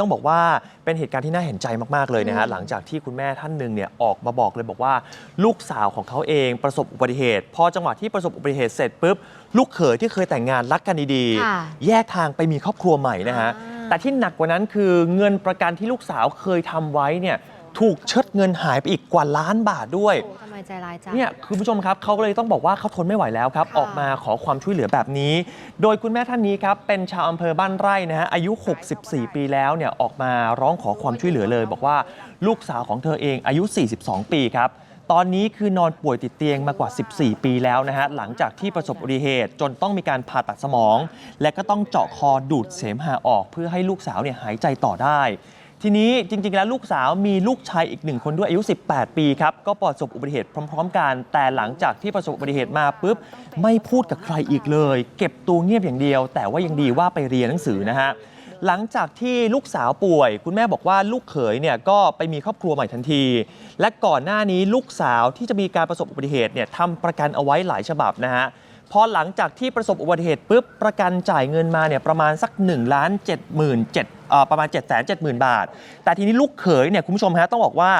ต้องบอกว่าเป็นเหตุการณ์ที่น่าเห็นใจมาก ๆ เลยนะฮะหลังจากที่คุณแม่ท่านหนึ่งเนี่ยออกมาบอกเลยบอกว่า ลูกสาวของเขาเองประสบอุบัติเหตุ พอจังหวะที่ประสบอุบัติเหตุเสร็จปุ๊บลูกเขยที่เคยแต่งงานรักกันดีค่ะๆแยกทางไปมีครอบครัวใหม่นะฮะอ่า แต่ที่หนักกว่านั้นคือเงินประกันที่ลูกสาวเคยทำไว้เนี่ย ถูกเชิดเงินหายไปอีกกว่าล้านบาทด้วยโอ้ทำไมใจร้ายจัง เนี่ยคุณผู้ชมครับเขาก็เลยต้องบอกว่าเขาทนไม่ไหวแล้วครับ ค่ะ ออกมาขอความช่วยเหลือแบบนี้ โดยคุณแม่ท่านนี้ครับเป็นชาวอำเภอบ้านไร่นะฮะอายุ 64 ปีแล้วเนี่ยออกมาร้องขอความช่วยเหลือเลย บอกว่าลูกสาวของเธอเองอายุ 42 ปีครับ ตอนนี้คือนอนป่วยติดเตียงมากว่า 14 ปีแล้วนะฮะหลังจากที่ประสบอุบัติเหตุจนต้องมีการผ่าตัดสมอง และก็ต้องเจาะคอดูดเสมหะออก เพื่อให้ลูกสาวเนี่ยหายใจต่อได้ ทีนี้จริง ๆ แล้วลูกสาวมีลูกชายอีกหนึ่งคนด้วยอายุ 18 ปีครับ ก็ประสบอุบัติเหตุพร้อม ๆ กัน แต่หลังจากที่ประสบอุบัติเหตุมาปุ๊บ ไม่พูดกับใครอีกเลย เก็บตัวเงียบอย่างเดียว แต่ว่ายังดีว่าไปเรียนหนังสือนะฮะหลังจากที่ลูกสาวป่วย คุณแม่บอกว่าลูกเขยเนี่ยก็ไปมีครอบครัวใหม่ทันที และก่อนหน้านี้ลูกสาวที่จะมีการประสบอุบัติเหตุเนี่ยทำประกันเอาไว้หลายฉบับนะฮะ พอหลังจากที่ประสบอุบัติเหตุปุ๊บประกันจ่ายเงินมาเนี่ยประมาณสัก1ล้าน7 7 0 0 0เอ่อประมาณ 7 7 0 0 0 0 บาท แต่ทีนี้ลูกเขยเนี่ยคุณผู้ชมฮะต้องบอกว่า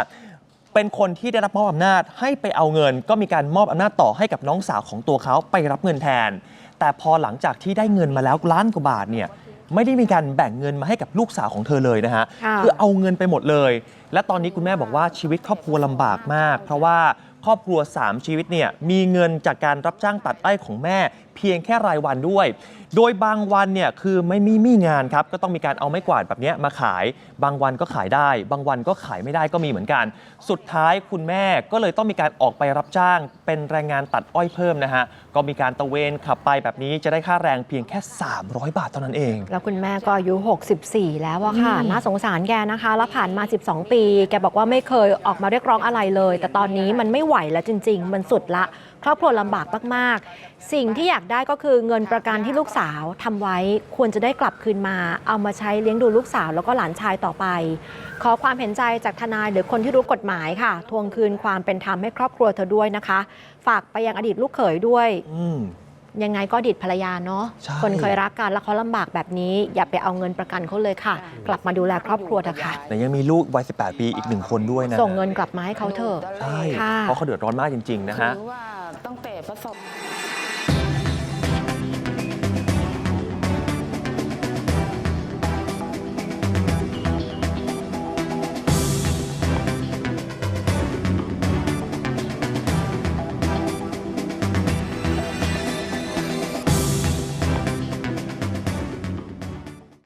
เป็นคนที่ได้รับมอบอำนาจให้ไปเอาเงิน ก็มีการมอบอำนาจต่อให้กับน้องสาวของตัวเขาไปรับเงินแทน แต่พอหลังจากที่ได้เงินมาแล้วล้านกว่าบาทเนี่ยไม่ได้มีการแบ่งเงินมาให้กับลูกสาวของเธอเลยนะฮะ ค่ะ คือเอาเงินไปหมดเลย และตอนนี้คุณแม่บอกว่าชีวิตครอบครัวลำบากมาก เพราะว่า ครอบครัว 3 ชีวิตเนี่ยมีเงินจากการรับจ้างตัดอ้อยของแม่เพียงแค่รายวันด้วย โดยบางวันเนี่ยคือไม่มีมีงานครับก็ต้องมีการเอาไม้กวาดแบบเนี้ยมาขาย บางวันก็ขายได้ บางวันก็ขายไม่ได้ก็มีเหมือนกัน สุดท้ายคุณแม่ก็เลยต้องมีการออกไปรับจ้าง เป็นแรงงานตัดอ้อยเพิ่มนะฮะก็มีการตะเวนขับไปแบบนี้จะได้ค่าแรงเพียงแค่ 300 บาทเท่านั้นเอง แล้วคุณแม่ก็อายุ 64 แล้วอะค่ะน่าสงสารแกนะคะ แล้วผ่านมา 12 ปี แกบอกว่าไม่เคยออกมาเรียกร้องอะไรเลย แต่ตอนนี้มันไม่ไหวแล้วจริง ๆ มันสุดละ ครอบครัวลำบากมากๆ สิ่งที่อยากได้ก็คือเงินประกันที่ลูกสาวทำไว้ควรจะได้กลับคืนมา เอามาใช้เลี้ยงดูลูกสาวแล้วก็หลานชายต่อไป ขอความเห็นใจจากทนายหรือคนที่รู้กฎหมายค่ะ ทวงคืนความเป็นธรรมให้ครอบครัวเธอด้วยนะคะ ฝากไปยังอดีตลูกเขยด้วยอืมยังไงก็อดีตภรรยาเนาะใช่คนเคยรักกันแล้วเขาลำบากแบบนี้ อย่าไปเอาเงินประกันเขาเลยค่ะ กลับมาดูแลครอบครัวเถอะค่ะแต่ยังมีลูกวัย 18 ปีอีกหนึ่งคนด้วยนะส่งเงินกลับมาให้เขาเถอะใช่ค่ะเพราะเขาเดือดร้อนมากจริง ๆ นะฮะคือว่า ตั้งแต่ประสบ